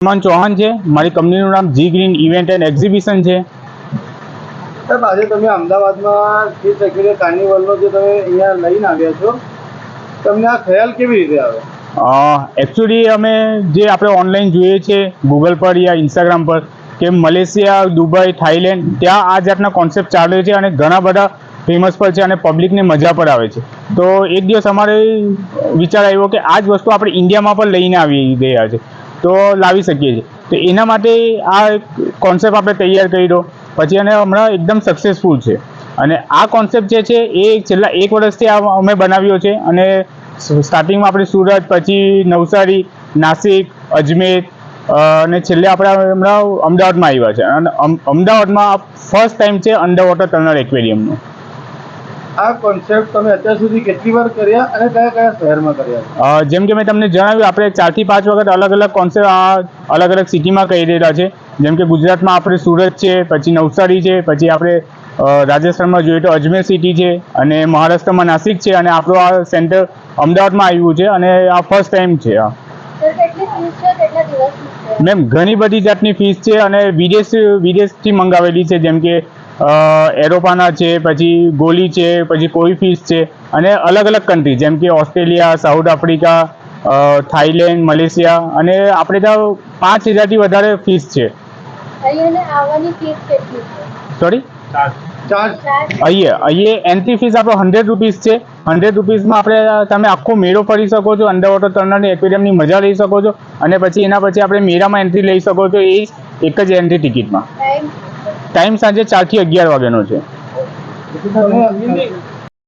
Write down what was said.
સલમાન ચૌહાણ છે. મારી કંપનીનું નામ G green event and exhibition છે. સાહેબ આજે તમે અમદાવાદમાં જે એક્યુરિયમ કાર્નિવલનો જે તમે અહીંયા લઈને આવ્યા છો તમને આ ખ્યાલ કેવી રીતે આવે? એકચ્યુઅલી અમે જે આપણે ઓનલાઈન જોઈએ છે ગૂગલ પર યા ઇન્સ્ટાગ્રામ પર કે મલેશિયા દુબઈ થાઈલેન્ડ ત્યાં આ જાતના કોન્સેપ્ટ ચાલે છે અને ઘણા બધા ફેમસ પર છે અને પબ્લિકને મજા પણ આવે છે. તો એક દિવસ અમારે વિચાર આવ્યો કે આ જ વસ્તુ આપણે ઇન્ડિયામાં પણ લઈને આવી ગયા છે. તો લાવી શકીએ છીએ. તો એના માટે આ કોન્સેપ્ટ આપણે તૈયાર કર્યો. પછી અને હમણાં એકદમ સક્સેસફુલ છે. અને આ કોન્સેપ્ટ જે છે એ છેલ્લા એક વર્ષથી અમે બનાવ્યો છે. અને સ્ટાર્ટિંગમાં આપણે સુરત, પછી નવસારી, નાસિક, અજમેર અને છેલ્લે આપણે હમણાં અમદાવાદમાં આવ્યા છે. અને અમદાવાદમાં ફર્સ્ટ ટાઈમ છે અંડર વોટર ટનલ એક્વેરિયમનું આ કોન્સેપ્ટ તમે અત્યાર સુધી કેટલી વાર કર્યા અને કયા કયા શહેરમાં કર્યા જેમ કે મેં તમને જણાવ્યું આપણે ચારથી પાંચ વખત અલગ અલગ કોન્સેપ્ટ અલગ અલગ સિટીમાં કહી રહેલા છે. જેમ કે ગુજરાતમાં આપણે સુરત છે પછી નવસારી છે પછી આપણે રાજસ્થાનમાં જોઈએ તો અજમેર સિટી છે અને મહારાષ્ટ્રમાં નાસિક છે અને આપણું આ સેન્ટર અમદાવાદમાં આવ્યું છે અને આ ફર્સ્ટ ટાઈમ છે આ. સર કેટલી ફીસ છે કેટલા દિવસની છે? મેમ ઘણી બધી જાતની ફીસ છે અને વિદેશ વિદેશથી મંગાવેલી છે જેમ કે એરોપાના છે પછી ગોલી છે પછી કોઈ ફીસ છે અને અલગ અલગ કન્ટ્રી જેમ કે ઓસ્ટ્રેલિયા સાઉથ આફ્રિકા અ, થાઈલેન્ડ મલેશિયા અને આપણે ત્યાં પાંચ હજારથી વધારે ફીસ છે. અહીંયાને આવવાની ફીસ કેટલી છે? સોરી અહીંયા અહીંયા એન્ટ્રી ફીસ આપણો હંડ્રેડ રૂપીસ છે. હંડ્રેડ રૂપીસમાં આપણે તમે આખો મેળો ફરી શકો છો અંડર વોટર ટર્નરની એક્વેરિયમની મજા લઈ શકો છો અને પછી એના પછી આપણે મેળામાં એન્ટ્રી લઈ શકો છો એ એક જ એન્ટ્રી ટિકિટમાં ટાઈમ સાંજે સાંજે ચારથી અગિયાર વાગ્યાનો છે.